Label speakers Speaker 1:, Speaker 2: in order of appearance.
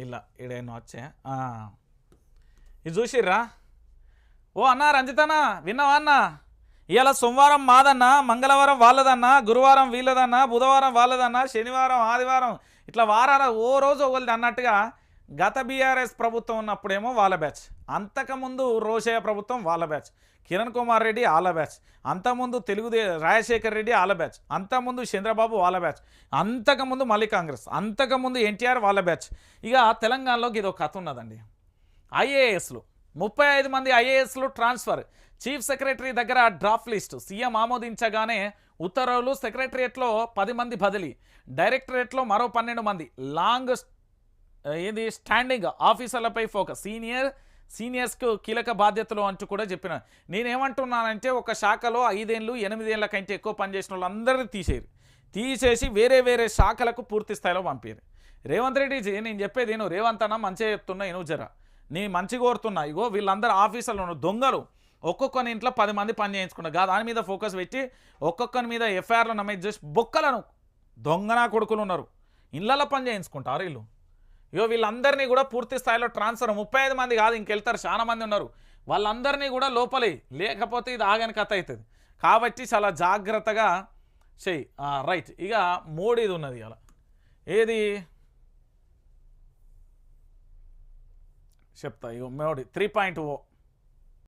Speaker 1: ఇలా ఈడేనో వచ్చే ఇది చూసిర్రా ఓ అన్నా రంజితనా విన్నావా అన్నా ఇవాళ సోమవారం మాదన్నా మంగళవారం వాళ్ళదన్నా గురువారం వీళ్ళదన్నా బుధవారం వాళ్ళదన్నా శనివారం ఆదివారం ఇట్లా వారాల ఓ రోజు ఒకరిది అన్నట్టుగా గత బీఆర్ఎస్ ప్రభుత్వం ఉన్నప్పుడేమో వాళ్ళ బ్యాచ్. అంతకుముందు రోషయ్య ప్రభుత్వం వాళ్ళ బ్యాచ్. కిరణ్ కుమార్ రెడ్డి వాళ్ళ బ్యాచ్. అంతకుముందు తెలుగుదే రాజశేఖర్ రెడ్డి వాళ్ళ బ్యాచ్. అంతకుముందు చంద్రబాబు వాళ్ళ బ్యాచ్. అంతకుముందు మళ్ళీ కాంగ్రెస్. అంతకుముందు ఎన్టీఆర్ వాళ్ళ బ్యాచ్. ఇక తెలంగాణలోకి ఇది ఒక కథ ఉన్నదండి. ఐఏఎస్లు. ముప్పై ఐదు మంది ఐఏఎస్లు ట్రాన్స్ఫర్. చీఫ్ సెక్రటరీ దగ్గర డ్రాఫ్ట్ లిస్ట్. సీఎం ఆమోదించగానే ఉత్తర్వులు సెక్రటరియట్లో పది మంది బదిలీ. డైరెక్టరేట్లో మరో పన్నెండు మంది. లాంగ్ ఏది? స్టాండింగ్ ఆఫీసర్లపై ఫోకస్ సీనియర్ సీనియర్స్కు కీలక బాధ్యతలు అంటూ కూడా చెప్పిన. నేనేమంటున్నానంటే ఒక శాఖలో ఐదేళ్ళు ఎనిమిదేళ్ళ కంటే ఎక్కువ పనిచేసిన వాళ్ళందరినీ తీసేరు తీసేసి వేరే వేరే శాఖలకు పూర్తి స్థాయిలో పంపారు రేవంత్ రెడ్డి నేను చెప్పేది నేను రేవంత్ అన్న మంచిగా చెప్తున్నా ఇను జర. నీ మంచి కోరుతున్నా. ఇగో వీళ్ళందరూ ఆఫీసర్లు ఉన్న దొంగలు. ఒక్కొక్కని ఇంట్లో పది మంది పని చేయించుకున్నారు. దాని మీద ఫోకస్ పెట్టి ఒక్కొక్కరి మీద ఎఫ్ఐఆర్లు నమోదు జస్ట్ బొక్కలను దొంగనా కొడుకులు ఉన్నారు. ఇళ్ళల్లో పని చేయించుకుంటారు వీళ్ళు. ఇగో వీళ్ళందరినీ కూడా పూర్తి స్థాయిలో ట్రాన్స్ఫర్ ముప్పై ఐదు మంది కాదు ఇంకెళ్తారు చాలా మంది ఉన్నారు. వాళ్ళందరినీ కూడా లోపలే లేకపోతే ఇది ఆగని కథ అవుతుంది కాబట్టి చాలా జాగ్రత్తగా చెయ్యి. రైట్ ఇక మోడీది ఉన్నది అలా ఏది? చెప్తా ఇగో మోడీ త్రీ పాయింట్ ఓ